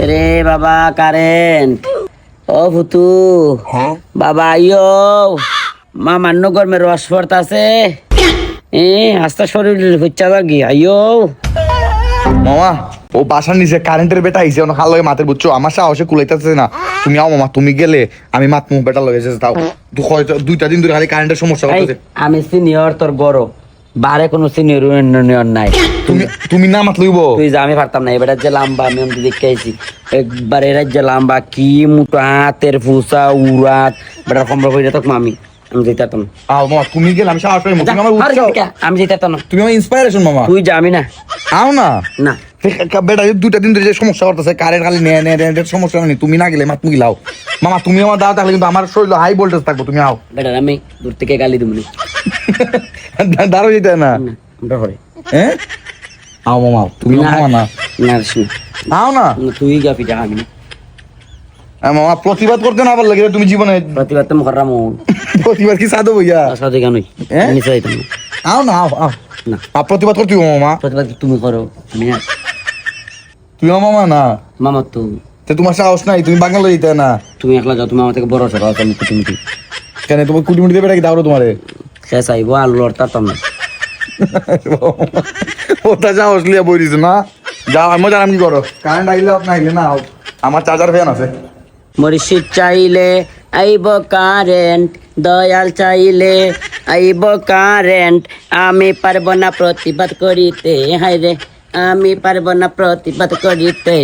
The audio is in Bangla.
রে বাবা কারেন্ট ও ভুতু। বাবা আইও মা মান্য গরমে রস পড়তাছে। এ আস্তা শরীর হচ্ছে লাগি আইও মামা ও বাসার নিচে কারেন্টের বেটা আইছে অনেক হাল লাগে মাথার বুঝছ? আমার সাহসে কুলাইতেছে না। তুমি আও মামা তুমি গেলে আমি মাত মুখ বেটা লগে যেতে তাও দু- দুইটা দিন ধরে খালি কারেন্টের সমস্যা হচ্ছে আমি সিনিয়র তোর বড়। বারে কোনো সিনিয়র ইউনিয়ন নাই। তুমি তুমি না মাত লইব তুই যা আমি পারতাম না এবার যে লাম্বা আমি আমি দেখে আইছি। একবার এরা যে লাম্বা কি মোটা হাতের ফুসা উড়াত বেটা সম্ভব হয়ে যেত আমি। আমি যেতে পারতাম আও মামা তুমি গেলে আমি সাহস পাই তুমি আমার উৎসাহ আমি যেতে পারতাম না। তুমি আমার ইন্সপায়ারেশন মামা। তুই যাবি না। আও না? না। বেটা এই দুইটা দিন ধরে যে সমস্যা করতেছে কারেন্ট খালি নেয় নেয় নেয়, নেয়, সমস্যা নেই। তুমি না গেলে মাত মুগি লাও। মামা তুমি আমার দাও তাহলে কিন্তু আমার শরীর হাই ভোল্টেজ থাকব। তুমি আও। বেটা আমি দূর থেকে গালি দিব দাঁড়ো যেতে না? আমরা ঘরে হ্যাঁ আও মামা তুমি না না? না আও না? তুই গা পিঠা খাবি না আ, মামা প্রতিবাদ করতে না আবার লাগে তুমি জীবনে? প্রতিবাদ তো মহরাম প্রতিবাদ কি সাধু ভাইয়া সাথে কেন হ্যাঁ? নিচে যাইতাম আও না আও আও। না। আ, প্রতিবাদ করতে মামা। প্রতিবাদ তুমি করো? আমি না তুই মামা না? মামা তো তে তোমার সাহস নাই তুমি বাঙালি দিতে না। তুমি একলা যাও তুমি আমার থেকে বড় সরো আমি কুটি মুটি কেন তোমার কুটি মুটি দেবে নাকি দাও তোমারে? সে চাইব আলু লড়তাম না ওটা সাহস লিয়া বই দিছো না। যাও আমি জানাম কি করো কারেন্ট আইলে না আইলে না। আমার চার্জার ফ্যান আছে। মুর্শিদ চাইলে আইব কারেন্ট দয়াল চাইলে আইব কারেন্ট আমি পারব না প্রতিবাদ করিতে হায় রে আমি পারব না প্রতিবাদ করিতে